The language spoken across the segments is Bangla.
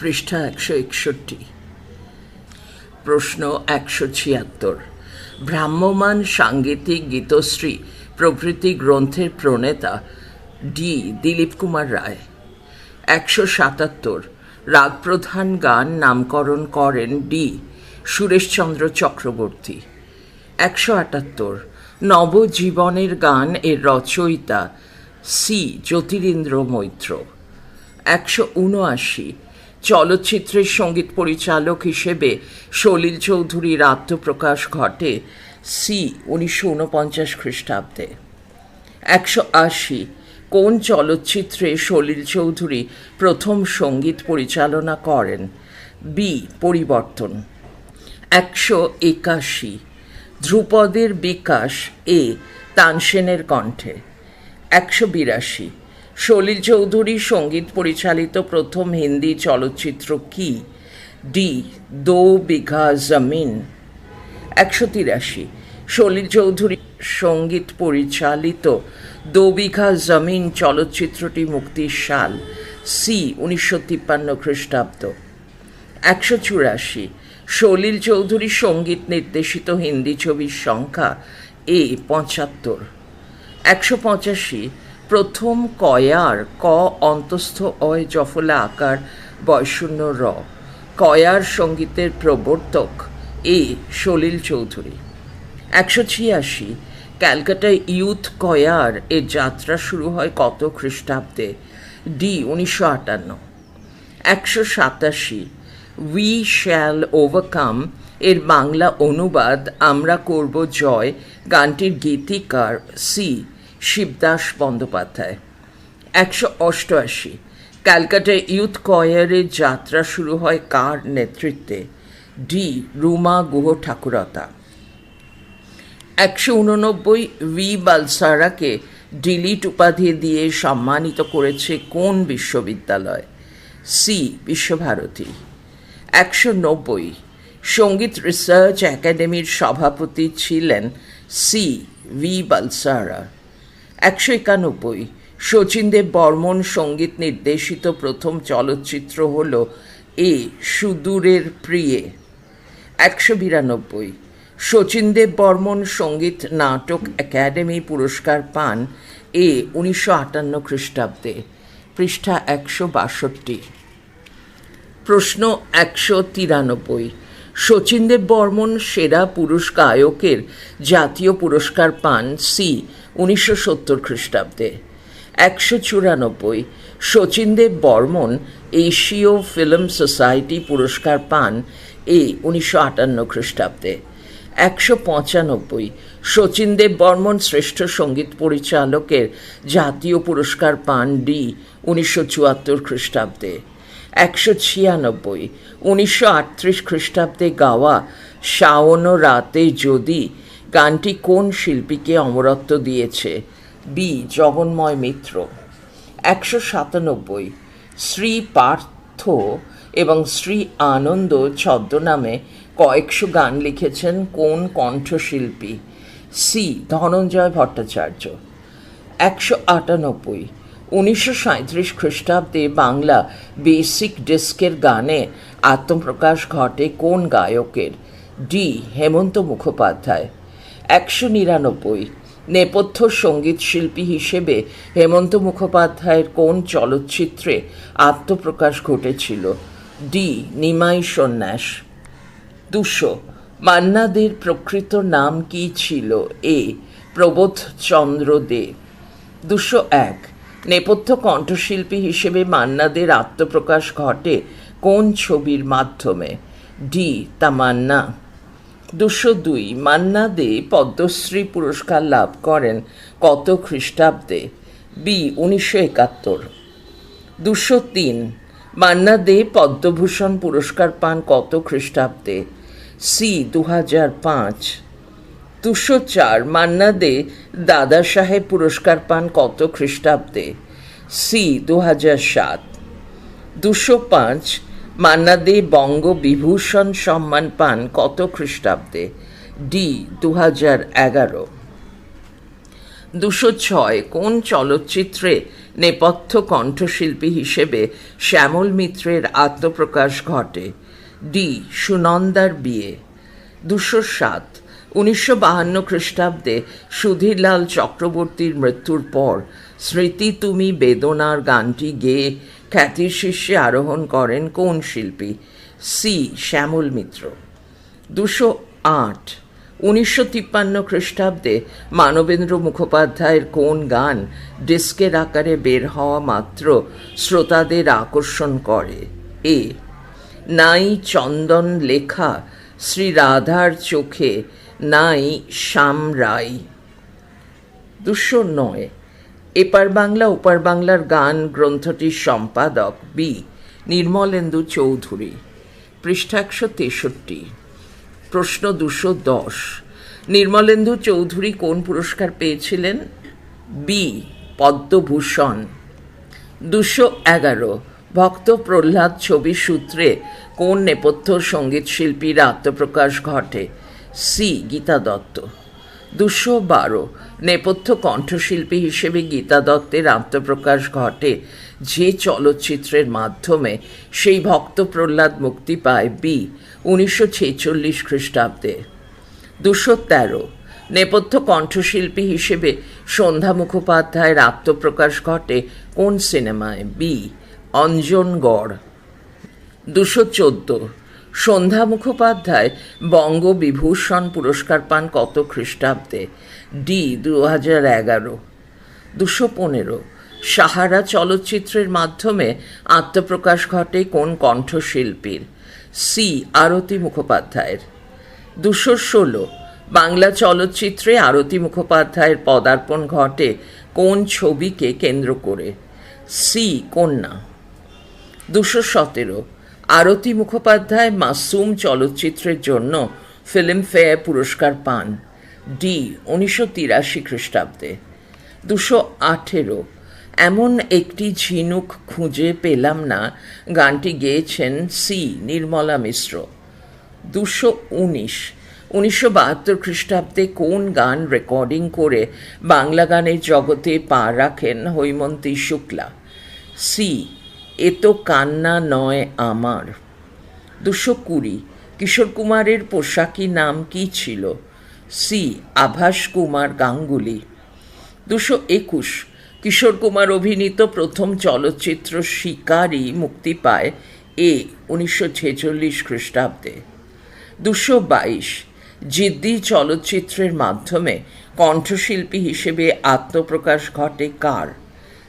পৃষ্ঠা একশো একষট্টি। প্রশ্ন একশো ছিয়াত্তর। ভ্রাম্যমান সাংগীতিক গীতশ্রী, প্রভৃতি গ্রন্থের প্রণেতা ডি দিলীপ কুমার রায়। একশো সাতাত্তর। রাগপ্রধান গান নামকরণ করেন ডি সুরেশচন্দ্র চক্রবর্তী। একশো আটাত্তর। নবজীবনের গান এর রচয়িতা সি জ্যোতিরিন্দ্র মৈত্র। একশো উনআশি চলচ্চিত্রের সংগীত পরিচালক হিসেবে সলিল চৌধুরীর আত্মপ্রকাশ ঘটে সি উনিশশো উনপঞ্চাশ খ্রিস্টাব্দে। একশো আশি, কোন চলচ্চিত্রে সলিল চৌধুরী প্রথম সংগীত পরিচালনা করেন? বি, পরিবর্তন। একশো একাশি, ধ্রুপদের বিকাশ, এ, তানসেনের কণ্ঠে। একশো বিরাশি সলিল চৌধুরী সংগীত পরিচালিত প্রথম হিন্দি চলচ্চিত্র কি? ডি, দো বিঘা জমিন। একশো তিরাশি। সলিল চৌধুরী সংগীত পরিচালিত দো বিঘা জমিন চলচ্চিত্রটি মুক্তির সাল সি, উনিশশো তিপ্পান্ন খ্রিস্টাব্দ। একশো চুরাশি। সলিল চৌধুরী সংগীত নির্দেশিত হিন্দি ছবির সংখ্যা এ, পঁচাত্তর। একশো পঁচাশি। প্রথম কয়ার ক অন্তস্থ অয় জফলা আকার বয়শূন্য র। কয়ার সঙ্গীতের প্রবর্তক এ সলিল চৌধুরী। একশো ছিয়াশি, ক্যালকাটায় ইউথ কয়ার এর যাত্রা শুরু হয় কত খ্রিস্টাব্দে? ডি উনিশশো আটান্ন। একশো সাতাশি, উই শ্যাল ওভারকাম এর বাংলা অনুবাদ আমরা করব জয় গানটির গীতিকার সি শিবদাস বন্দ্যোপাধ্যায়। একশো অষ্টআশি। ক্যালকাটায় ইউথ কয়ারের যাত্রা শুরু হয় কার নেতৃত্বে? ডি রুমা গুহ ঠাকুরতা। একশো উননব্বই ভি বালসারাকে ডিলিট উপাধি দিয়ে সম্মানিত করেছে কোন বিশ্ববিদ্যালয়? সি বিশ্বভারতী। একশো নব্বই। সংগীত রিসার্চ একাডেমির সভাপতি ছিলেন সি ভি বালসারা। একশো একানব্বই। শচীনদেব বর্মন সংগীত নির্দেশিত প্রথম চলচ্চিত্র হল এ সুদূরের প্রিয়ে। একশো বিরানব্বই। শচীনদেব বর্মন সংগীত নাটক একাডেমি পুরস্কার পান এ উনিশশো আটান্ন খ্রিস্টাব্দে। পৃষ্ঠা একশো বাষট্টি। প্রশ্ন একশো তিরানব্বই। শচীনদেব বর্মন সেরা পুরুষ গায়কের জাতীয় পুরস্কার পান সি উনিশশো সত্তর খ্রিস্টাব্দে। একশো চুরানব্বই, শচীনদেব বর্মন এশীয় ফিল্ম সোসাইটি পুরস্কার পান এ উনিশশো আটান্ন খ্রিস্টাব্দে। একশো পঁচানব্বই, শচীনদেব বর্মন শ্রেষ্ঠ সংগীত পরিচালকের জাতীয় পুরস্কার পান ডি উনিশশো চুয়াত্তর খ্রিস্টাব্দে। একশো ছিয়ানব্বই, উনিশশো আটত্রিশ খ্রিস্টাব্দে গাওয়া শাওন রাতে যদি গানটি কোন শিল্পীকে অমরত্ব দিয়েছে? বি. জগন্ময় মিত্র। একশো সাতানব্বই। শ্রী পার্থ এবং শ্রী আনন্দ ছদ্মনামে কয়েকশো গান লিখেছেন কোন কণ্ঠশিল্পী? সি. ধনঞ্জয় ভট্টাচার্য। একশো আটানব্বই। উনিশশো সাঁত্রিশ খ্রিস্টাব্দে বাংলা বেসিক ডিস্কের গানে আত্মপ্রকাশ ঘটে কোন গায়কের? ডি. হেমন্ত মুখোপাধ্যায়। একশো নিরানব্বই। নেপথ্য সংগীত শিল্পী হিসেবে হেমন্ত মুখোপাধ্যায়ের কোন চলচ্চিত্রে আত্মপ্রকাশ ঘটেছিল? ডি. নিমাই সন্ন্যাস। দুশো। মান্নাদের প্রকৃত নাম কি ছিল? এ. প্রবোধ চন্দ্র দে। দুশো এক। নেপথ্য কণ্ঠশিল্পী হিসেবে মান্নাদের আত্মপ্রকাশ ঘটে কোন ছবির মাধ্যমে? ডি. তামান্না। দুশো দুই মান্না দে পদ্মশ্রী পুরস্কার লাভ করেন কত খ্রিস্টাব্দে? বি, উনিশশো একাত্তর। দুশো তিন মান্না দে পদ্মভূষণ পুরস্কার পান কত খ্রিস্টাব্দে? সি দু হাজার পাঁচ। দুশো চার মান্না দে দাদা সাহেব পুরস্কার পান কত খ্রিস্টাব্দে? সি দু হাজার সাত। দুশো পাঁচ মান্না দে বঙ্গ বিভূষণ সম্মান পান কত খ্রিস্টাব্দে? ডি দু হাজার এগারো। দুশো ছয়, কোন চলচ্চিত্রে নেপথ্য কণ্ঠশিল্পী হিসেবে শ্যামল মিত্রের আত্মপ্রকাশ ঘটে? ডি, সুনন্দার বিয়ে। দুশো সাত, উনিশশো বাহান্ন খ্রিস্টাব্দে সুধীরলাল চক্রবর্তীর মৃত্যুর পর স্মৃতি তুমি বেদনার গানটি গেয়ে খ্যাতির শীর্ষে আরোহণ করেন কোন শিল্পী? সি. শ্যামল মিত্র। দুশো আট। উনিশশো তিপ্পান্ন খ্রিস্টাব্দে মানবেন্দ্র মুখোপাধ্যায়ের কোন গান ডিস্কের আকারে বের হওয়া মাত্র শ্রোতাদের আকর্ষণ করে? এ. নাই চন্দন লেখা শ্রী রাধার চোখে, নাই শ্যাম রায়। দুশো নয়। এপার বাংলা, ওপার বাংলার গান গ্রন্থটির সম্পাদক বি নির্মলেন্দু চৌধুরী। পৃষ্ঠা একশো তেষট্টি। প্রশ্ন দুশো দশ। নির্মলেন্দু চৌধুরী কোন পুরস্কার পেয়েছিলেন? বি পদ্মভূষণ। দুশো এগারো। ভক্ত প্রহ্লাদ ছবি সূত্রে কোন নেপথ্য সংগীত শিল্পীর আত্মপ্রকাশ ঘটে? সি গীতা দত্ত। দুশো বারো। নেপথ্য কণ্ঠশিল্পী হিসেবে গীতা দত্তের আত্মপ্রকাশ ঘটে যে চলচ্চিত্রের মাধ্যমে। সেই ভক্ত প্রহ্লাদ মুক্তি পায় বি, উনিশশো ছেচল্লিশ খ্রিস্টাব্দে। দুশো তেরো। নেপথ্য কণ্ঠশিল্পী হিসেবে সন্ধ্যা মুখোপাধ্যায়ের আত্মপ্রকাশ ঘটে কোন সিনেমায়? বি অঞ্জনগড় দুশো চোদ্দ। সন্ধ্যা মুখোপাধ্যায় বঙ্গবিভূষণ পুরস্কার পান কত খ্রিস্টাব্দে? ডি দু হাজার এগারো। দুশো পনেরো। সাহারা চলচ্চিত্রের মাধ্যমে আত্মপ্রকাশ ঘটে কোন কণ্ঠশিল্পীর? সি, আরতি মুখোপাধ্যায়ের। দুশো ষোলো। বাংলা চলচ্চিত্রে আরতি মুখোপাধ্যায়ের পদার্পণ ঘটে কোন ছবিকে কেন্দ্র করে? সি, কন্যা। দুশো সতেরো। আরতি মুখোপাধ্যায় মাসুম চলচ্চিত্রের জন্য ফিল্মফেয়ার পুরস্কার পান ডি উনিশশো তিরাশি খ্রিস্টাব্দে। দুশো আঠেরো। এমন একটি ঝিনুক খুঁজে পেলাম না, গানটি গেয়েছেন সি নির্মলা মিশ্র। দুশো উনিশ। উনিশশো বাহাত্তর খ্রিস্টাব্দে কোন গান রেকর্ডিং করে বাংলা গানের জগতে পা রাখেন হৈমন্তী শুক্লা? সি এ তো কান্না নয় আমার। দুশো কুড়ি, কিশোর কুমারের পোশাকি নাম কি ছিল? সি, আভাস কুমার গাঙ্গুলি। দুশো একুশ, কিশোর কুমার অভিনীত প্রথম চলচ্চিত্র শিকারী মুক্তি পায় এ উনিশশো ছেচল্লিশ খ্রিস্টাব্দে। দুশো বাইশ, জিদ্দি চলচ্চিত্রের মাধ্যমে কণ্ঠশিল্পী হিসেবে আত্মপ্রকাশ ঘটে কার?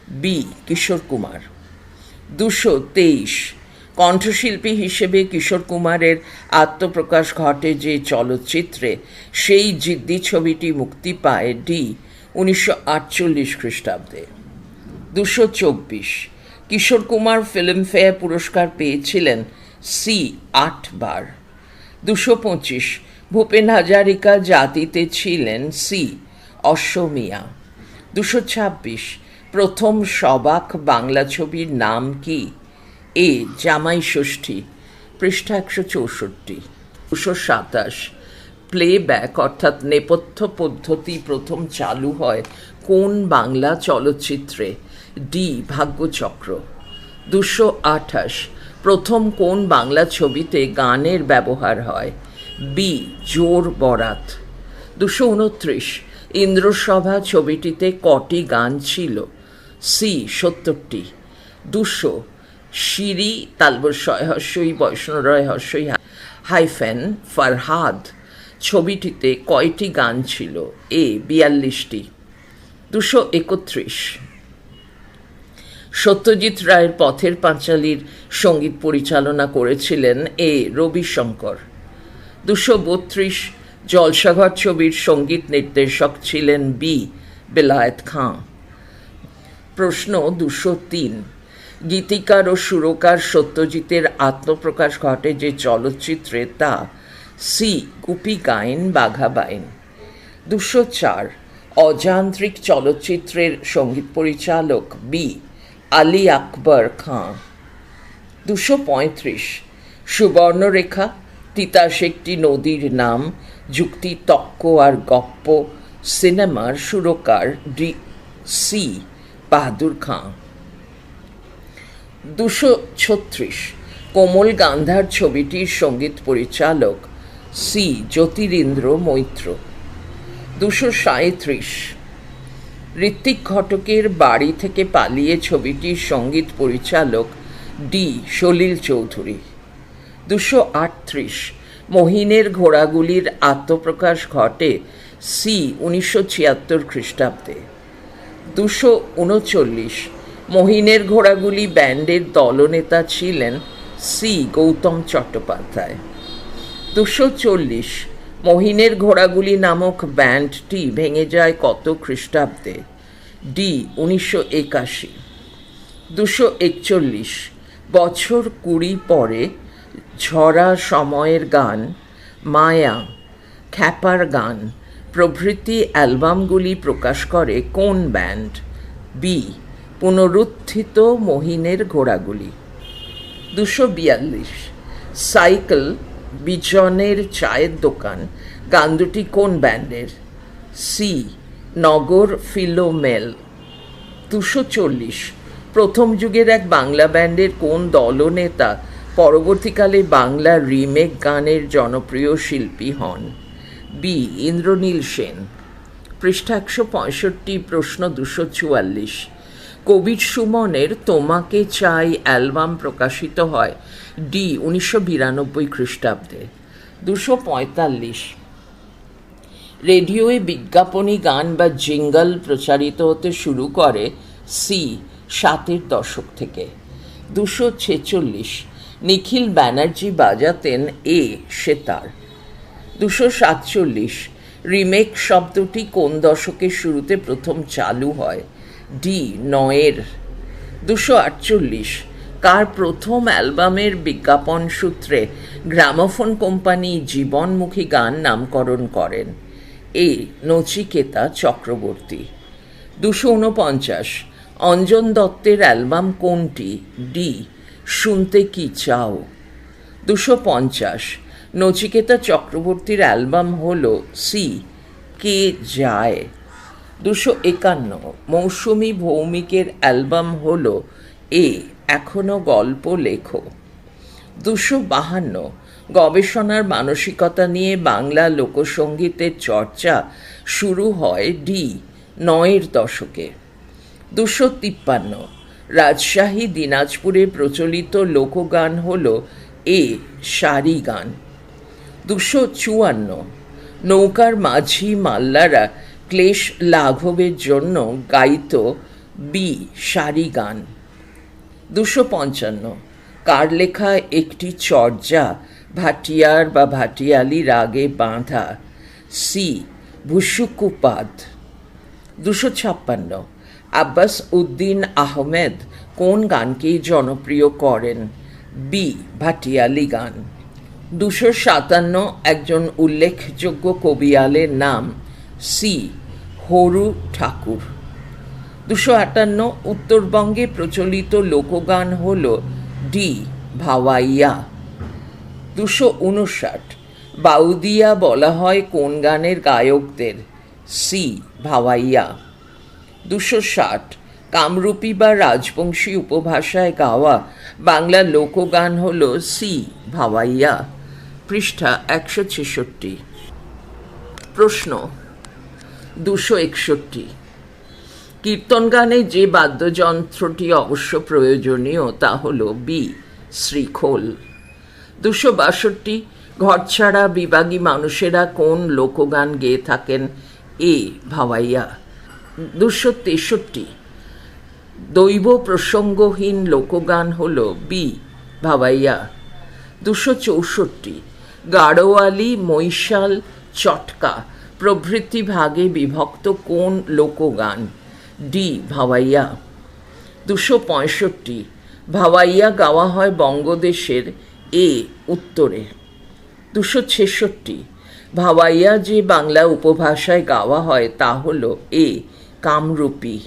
বি, কিশোর কুমার। দুশো তেইশ। কণ্ঠশিল্পী হিসেবে কিশোর কুমারের আত্মপ্রকাশ ঘটে যে চলচ্চিত্রে, সেই জিদ্দি ছবিটি মুক্তি পায় ডি, উনিশশো আটচল্লিশ খ্রিস্টাব্দে। দুশো চব্বিশ। কিশোর কুমার ফিল্মফেয়ার পুরস্কার পেয়েছিলেন সি আটবার দুশো পঁচিশ। ভূপেন হাজারিকা জাতিতে ছিলেন সি অশ্বমিয়া। দুশো ছাব্বিশ। প্রথম সবাক বাংলা ছবির নাম কি? এ, জামাই ষষ্ঠী, পৃষ্ঠা একশো চৌষট্টি, দুশো সাতাশ। প্লেব্যাক অর্থাৎ নেপথ্য পদ্ধতি প্রথম চালু হয় কোন বাংলা চলচ্চিত্রে? ডি ভাগ্যচক্র, দুশো আঠাশ। প্রথম কোন বাংলা ছবিতে গানের ব্যবহার হয়? বি জোর বরাত, দুশো উনত্রিশ। ইন্দ্রসভা ছবিটিতে কটি গান ছিল? সি সত্তরটি। দুশো। শিরি তালবর তালবস্বয় হস্যই বৈষ্ণরয় হস্যই হাইফেন ফারহাদ। ছবিটিতে কয়টি গান ছিল? এ বিয়াল্লিশটি। দুশো একত্রিশ। সত্যজিৎ রায়ের পথের পাঁচালীর সংগীত পরিচালনা করেছিলেন এ রবিশঙ্কর। দুশো বত্রিশ। জলসাঘর ছবির সংগীত নির্দেশক ছিলেন বি বেলায়েত খাঁ। প্রশ্ন দুশো তিন। গীতিকার ও সুরকার সত্যজিতের আত্মপ্রকাশ ঘটে যে চলচ্চিত্রে তা সি গুপি গাইন বাঘা বাইন। দুশো চার, অযান্ত্রিক চলচ্চিত্রের সংগীত পরিচালক বি আলী আকবর খাঁ। দুশো পঁয়ত্রিশ, সুবর্ণরেখা তিতাস একটি নদীর নাম, যুক্তি তক্ক আর গপ্প, সিনেমার সুরকার ডি সি বাহাদুর খাঁ। দুশো ছত্রিশ। কোমল গান্ধার ছবিটির সংগীত পরিচালক সি জ্যোতিরিন্দ্র মৈত্র। দুশো সাঁত্রিশ ঋত্বিক ঘটকের বাড়ি থেকে পালিয়ে ছবিটির সংগীত পরিচালক ডি সলিল চৌধুরী। দুশো আটত্রিশ। মহিনের ঘোড়াগুলির আত্মপ্রকাশ ঘটে সি উনিশশো ছিয়াত্তর খ্রিস্টাব্দে। দুশো উনচল্লিশ। মহিনের ঘোড়াগুলি ব্যান্ডের দলনেতা ছিলেন সি গৌতম চট্টোপাধ্যায়। দুশো চল্লিশ। মহিনের ঘোড়াগুলি নামক ব্যান্ডটি ভেঙে যায় কত খ্রিস্টাব্দে? ডি উনিশশো একাশি। দুশো একচল্লিশ। বছর কুড়ি পরে ঝরা সময়ের গান, মায়া, খ্যাপার গান প্রভৃতি অ্যালবামগুলি প্রকাশ করে কোন ব্যান্ড? বি. পুনরুত্থিত মহিনের ঘোড়াগুলি। দুশো বিয়াল্লিশ। সাইকেল, বিজনের চায়ের দোকান গান দুটি কোন ব্যান্ডের? সি. নগর ফিলোমেল। দুশো চল্লিশ। প্রথম যুগের এক বাংলা ব্যান্ডের কোন দলনেতা পরবর্তীকালে বাংলা রিমেক গানের জনপ্রিয় শিল্পী হন? বি, ইন্দ্রনীল সেন। পৃষ্ঠা একশো পঁয়ষট্টি, প্রশ্ন দুশো চুয়াল্লিশ। কবির সুমনের তোমাকে চাই অ্যালবাম প্রকাশিত হয় ডি, উনিশশো বিরানব্বই খ্রিস্টাব্দে। দুশো পঁয়তাল্লিশ। রেডিওয়ে বিজ্ঞাপনী গান বা জিঙ্গল প্রচারিত হতে শুরু করে সি, সাতের দশক থেকে। দুশো ছেচল্লিশ। নিখিল ব্যানার্জি বাজাতেন এ, সেতার। দুশো সাতচল্লিশ। রিমেক শব্দটি কোন দশকের শুরুতে প্রথম চালু হয়? ডি, নয়ের। দুশো আটচল্লিশ। কার প্রথম অ্যালবামের বিজ্ঞাপন সূত্রে গ্রামোফোন কোম্পানি জীবনমুখী গান নামকরণ করেন? এ, নচিকেতা চক্রবর্তী। দুশো উনপঞ্চাশ অঞ্জন দত্তের অ্যালবাম কোনটি? ডি, শুনতে কি চাও? দুশো পঞ্চাশ। নচিকেতা চক্রবর্তীর অ্যালবাম হল সি কে যায়। দুশো একান্ন মৌসুমি ভৌমিকের অ্যালবাম হল এ, এখনও গল্প লেখো। দুশো বাহান্ন গবেষণার মানসিকতা নিয়ে বাংলা লোকসঙ্গীতের চর্চা শুরু হয় ডি, নয়ের দশকে। দুশো তিপ্পান্ন রাজশাহী, দিনাজপুরে প্রচলিত লোকগান হল এ, সারি গান। দুশো চুয়ান্ন। নৌকার মাঝি মাল্লারা ক্লেশ লাঘবের জন্য গাইত বি সারি গান। দুশো পঞ্চান্ন। কার লেখা একটি চর্যা ভাটিয়ার বা ভাটিয়ালি রাগে বাঁধা? সি ভুসুকুপাদ। দুশো ছাপ্পান্ন। আব্বাস উদ্দিন আহমেদ কোন গানকে জনপ্রিয় করেন? বি ভাটিয়ালি গান। দুশো সাতান্ন একজন উল্লেখযোগ্য কবিয়ালের নাম সি হরু ঠাকুর। দুশো আটান্ন উত্তরবঙ্গে প্রচলিত লোকগান হল ডি ভাওয়াইয়া। দুশো উনষাট বাউদিয়া বলা হয় কোন গানের গায়কদের? সি ভাওয়াইয়া। দুশো ষাট কামরূপী বা রাজবংশী উপভাষায় গাওয়া বাংলা লোকগান হল সি ভাওয়াইয়া। পৃষ্ঠা একশো ছেষট্টি। প্রশ্ন, দুশো একষট্টি। কীর্তন গানে যে বাদ্যযন্ত্রটি অবশ্য প্রয়োজনীয় তা হল বি, শ্রীখোল। দুশো বাষট্টি, ঘর ছাড়া বিভাগী মানুষেরা কোন লোকগান গেয়ে থাকেন? এ, ভাওয়াইয়া। দুশো তেষট্টি, দৈব প্রসঙ্গহীন লোকগান হল বি, ভাওয়াইয়া। দুশো চৌষট্টি গাড়োয়ালি মৈশাল, চটকা। প্রভৃতি ভাগে বিভক্ত কোন লোকগান? ডি, ভাওয়াইয়া। দুশো পঁয়ষট্টি। ভাওয়াইয়া গাওয়া হয় বঙ্গদেশের এ, উত্তরে। দুশো ছেষট্টি। ভাওয়াইয়া যে বাংলা উপভাষায় গাওয়া হয় তা হল এ, কামরূপী।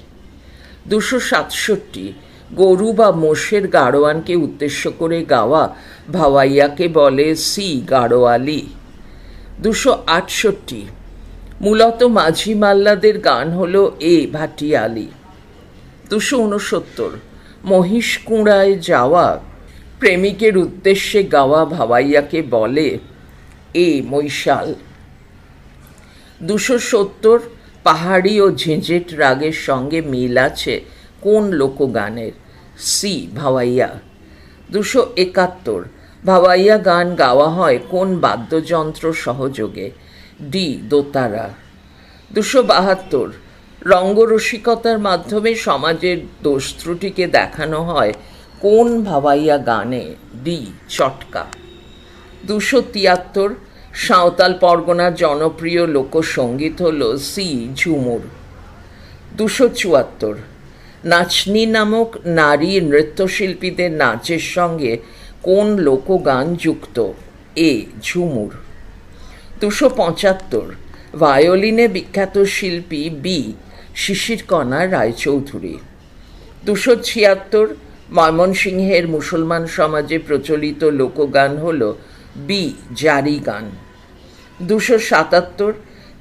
দুশো সাতষট্টি। গরু বা মোষের গাড়োয়ানকে উদ্দেশ্য করে গাওয়া ভাওয়াইয়াকে বলে সি গাড়োয়ালি। দুশো আটষট্টি। মূলত মাঝি মাল্লাদের গান হল এ ভাটিয়ালি। দুশো উনসত্তর মহিষকুঁড়ায় যাওয়া। প্রেমিকের উদ্দেশ্যে গাওয়া ভাওয়াইয়াকে বলে এ মৈশাল। দুশো সত্তর। পাহাড়ি ও ঝিঁঝেট রাগের সঙ্গে মিল আছে কোন লোকগানের? সি, ভাওয়াইয়া। দুশো একাত্তর। ভাওয়াইয়া গান গাওয়া হয় কোন বাদ্যযন্ত্র সহযোগে? ডি, দোতারা। দুশো বাহাত্তর। রঙ্গরসিকতার মাধ্যমে সমাজের দোষ ত্রুটিকে দেখানো হয় কোন ভাওয়াইয়া গানে? ডি, চটকা। দুশো তিয়াত্তর। সাঁওতাল পরগনার জনপ্রিয় লোকসঙ্গীত হল সি, ঝুমুর। দুশো চুয়াত্তর। নাচনি নামক নারী নৃত্যশিল্পীদের নাচের সঙ্গে কোন লোকগান যুক্ত? এ. ঝুমুর। দুশো পঁচাত্তর। ভায়োলিনে বিখ্যাত শিল্পী বি. শিশিরকণা রায়চৌধুরী। দুশো ছিয়াত্তর। ময়মনসিংহের মুসলমান সমাজে প্রচলিত লোকগান হল বি. জারি গান দুশো সাতাত্তর।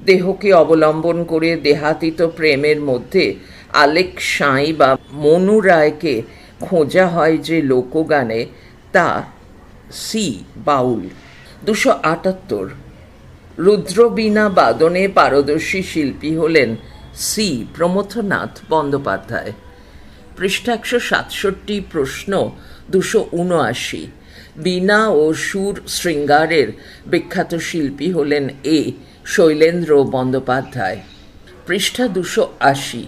দেহকে অবলম্বন করে দেহাতীত প্রেমের মধ্যে আলেক সাঁই বা মনু রায়কে খোঁজা হয় যে লোকগানে তা সি বাউল। দুশো আটাত্তর। রুদ্রবীণা বাদনে পারদর্শী শিল্পী হলেন সি প্রমথনাথ বন্দ্যোপাধ্যায়। পৃষ্ঠা একশো সাতষট্টি, প্রশ্ন দুশো উনআশি। বীণা ও সুর শৃঙ্গারের বিখ্যাত শিল্পী হলেন এ শৈলেন্দ্র বন্দ্যোপাধ্যায়। পৃষ্ঠা দুশো আশি।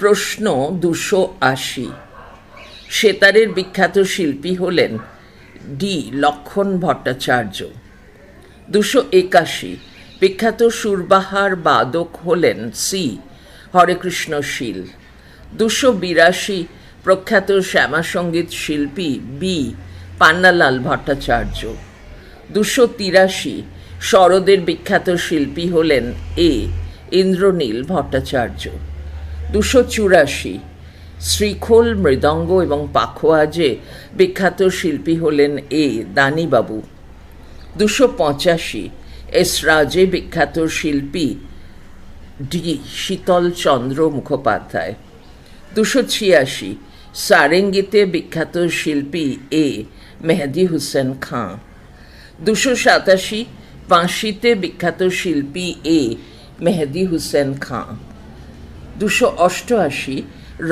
প্রশ্ন দুশো আশি। সেতারের বিখ্যাত শিল্পী হলেন ডি লক্ষণ ভট্টাচার্য। দুশো একাশি। বিখ্যাত সুরবাহার বাদক হলেন সি হরেকৃষ্ণ শীল। দুশো বিরাশি। প্রখ্যাত শ্যামাসঙ্গীত শিল্পী বি পান্নালাল ভট্টাচার্য। দুশো তিরাশি। শরদের বিখ্যাত শিল্পী হলেন এ ইন্দ্রনীল ভট্টাচার্য। দুশো চুরাশি। শ্রীখোল, মৃদঙ্গ এবং পাখোয়াজে বিখ্যাত শিল্পী হলেন এ দানিবাবু। দুশো পঁচাশি। এসরাজে বিখ্যাত শিল্পী ডি শীতল চন্দ্র মুখোপাধ্যায়। দুশো ছিয়াশি। সারেঙ্গিতে বিখ্যাত শিল্পী এ মেহেদি হুসেন খাঁ। দুশো সাতাশি। বাঁশিতে বিখ্যাত শিল্পী এ মেহেদি হুসেন খাঁ। দুশো অষ্টআশি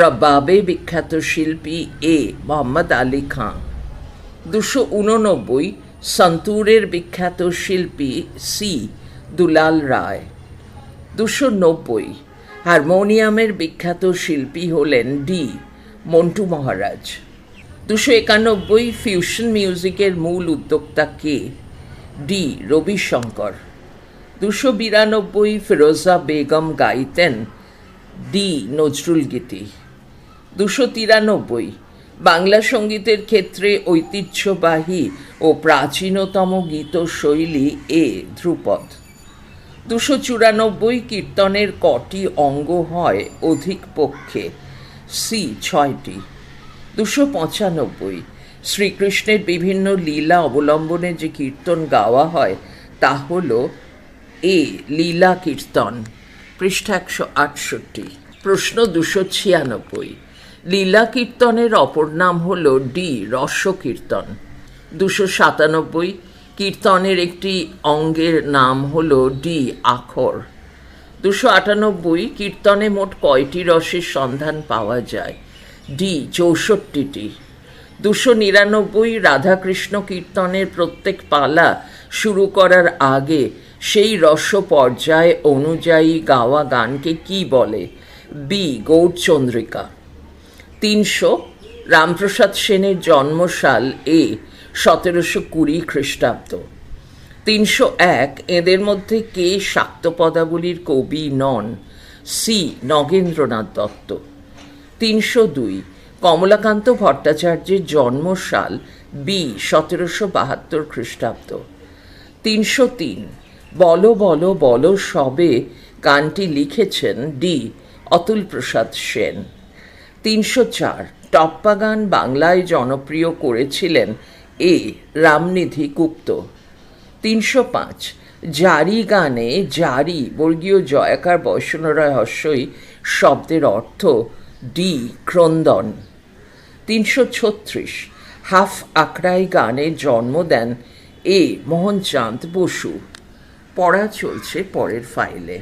রবাবে বিখ্যাত শিল্পী এ. মোহাম্মদ আলী খাঁ দুশো উননব্বই সন্তুরের বিখ্যাত শিল্পী সি. দুলাল রায়। দুশো নব্বই হারমোনিয়ামের বিখ্যাত শিল্পী হলেন ডি. মন্টু মহারাজ। দুশো একানব্বই ফিউশন মিউজিকের মূল উদ্যোক্তা কে? ডি. রবিশঙ্কর। দুশো বিরানব্বই ফিরোজা বেগম গাইতেন ডি নজরুল গীতি। দুশো তিরানব্বই। বাংলা সঙ্গীতের ক্ষেত্রে ঐতিহ্যবাহী ও প্রাচীনতম গীতশৈলী এ ধ্রুপদ। দুশো চুরানব্বই কীর্তনের কটি অঙ্গ হয় অধিক পক্ষে, সি ছয়টি। দুশো পঁচানব্বই। শ্রীকৃষ্ণের বিভিন্ন লীলা অবলম্বনে যে কীর্তন গাওয়া হয়, তা হল এ লীলা কীর্তন। পৃষ্ঠা একশো আটষট্টি, প্রশ্ন দুশো ছিয়ানব্বই। লীলা কীর্তনের অপর নাম হল ডি রস্য কীর্তন দুশো সাতানব্বই, কীর্তনের একটি অঙ্গের নাম হল ডি, আখর। দুশো আটানব্বই, কীর্তনে মোট কয়টি রসের সন্ধান পাওয়া যায়? ডি, চৌষট্টিটি। দুশো নিরানব্বই, রাধাকৃষ্ণ কীর্তনের প্রত্যেক পালা শুরু করার আগে সেই রস পর্যায় অনুযায়ী গাওয়া গানকে কি বলে? বি, গৌরচন্দ্রিকা। তিনশো, রামপ্রসাদ সেনের জন্মসাল এ, সতেরোশো কুড়ি খ্রিস্টাব্দ। তিনশো এক, এদের মধ্যে কে শাক্ত পদাবলীর কবি নন? সি, নগেন্দ্রনাথ দত্ত। তিনশো দুই, কমলাকান্ত ভট্টাচার্যের জন্মসাল বি, সতেরোশো বাহাত্তর খ্রিস্টাব্দ। তিনশো তিন বলো বলো বলো সবে গানটি লিখেছেন ডি অতুল প্রসাদ সেন। তিনশো চার, টপ্পা গান বাংলায় জনপ্রিয় করেছিলেন এ রামনিধি গুপ্ত। তিনশো পাঁচ, জারি গানে জারি, বর্গীয় জয়াকার বৈষ্ণরায় হস্যই শব্দের অর্থ ডি ক্রন্দন। তিনশো ছত্রিশ, হাফ আখড়াই গানে জন্ম দেন এ মোহনচাঁদ বসু। পড়া চলছে পরের ফাইলে